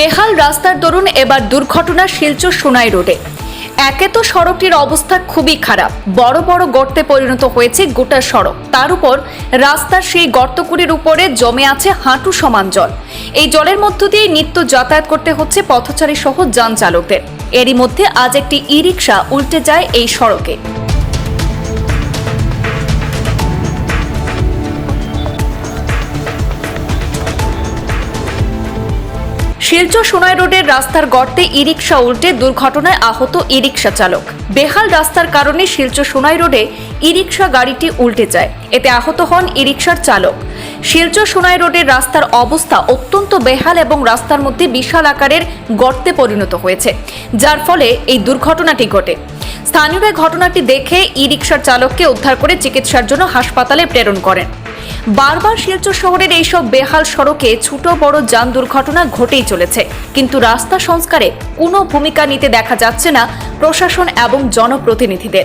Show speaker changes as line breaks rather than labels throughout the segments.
বেহাল রাস্তার দরুন এবার দুর্ঘটনা শিলচর সোনাই রোডে। একে তো সড়কটির অবস্থা খুবই খারাপ। বড় বড় গর্তে পরিণত হয়েছে গোটা সড়ক। তার উপর রাস্তার সেই গর্তকুড়ির উপরে জমে আছে হাঁটু সমান জল। এই জলের মধ্য দিয়ে নিত্য যাতায়াত করতে হচ্ছে পথচারী সহ যান চালকদের এরই মধ্যে আজ একটি ই রিক্সা উল্টে যায় এই সড়কে। শিলচর সোনাই রোডের রাস্তার গর্তে ই রিক্সা উল্টে দুর্ঘটনায় আহত ই রিক্সা চালক। বেহাল রাস্তার কারণে শিলচর সোনাই রোডে ই রিক্সা গাড়িটি উল্টে যায়। এতে আহত হন ই রিক্সার চালক। শিলচর সোনাই রোডের রাস্তার অবস্থা অত্যন্ত বেহাল এবং রাস্তার মধ্যে বিশাল আকারের গর্তে পরিণত হয়েছে, যার ফলে এই দুর্ঘটনাটি ঘটে। স্থানীয়রা ঘটনাটি দেখে ই রিক্সার চালককে উদ্ধার করে চিকিৎসার জন্য হাসপাতালে প্রেরণ করেন। বারবার শিলচর শহরের এইসব বেহাল সড়কে ছোট বড় যান দুর্ঘটনা ঘটেই চলেছে। কিন্তু রাস্তা সংস্কারে কোনো ভূমিকা নিতে দেখা যাচ্ছে না প্রশাসন এবং জনপ্রতিনিধিদের।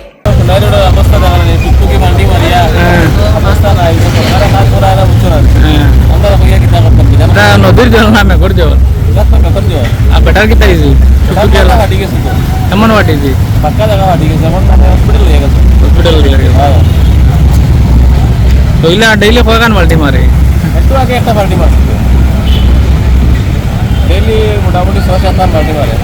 হসপিটাল হসপিটাল ಸೊ ಇಲ್ಲ
ಡೈಲಿ ಹೋಗಾನ ಬರ್ತಿ ಮಾರಿ ಎಷ್ಟು ಮಾಡಿ ಮಾಡ್ತೀವಿ ಡೈಲಿ ಮುಟಾಮುಟಿ ಸೋಸ ಬರ್ತಿ ಮಾರಿ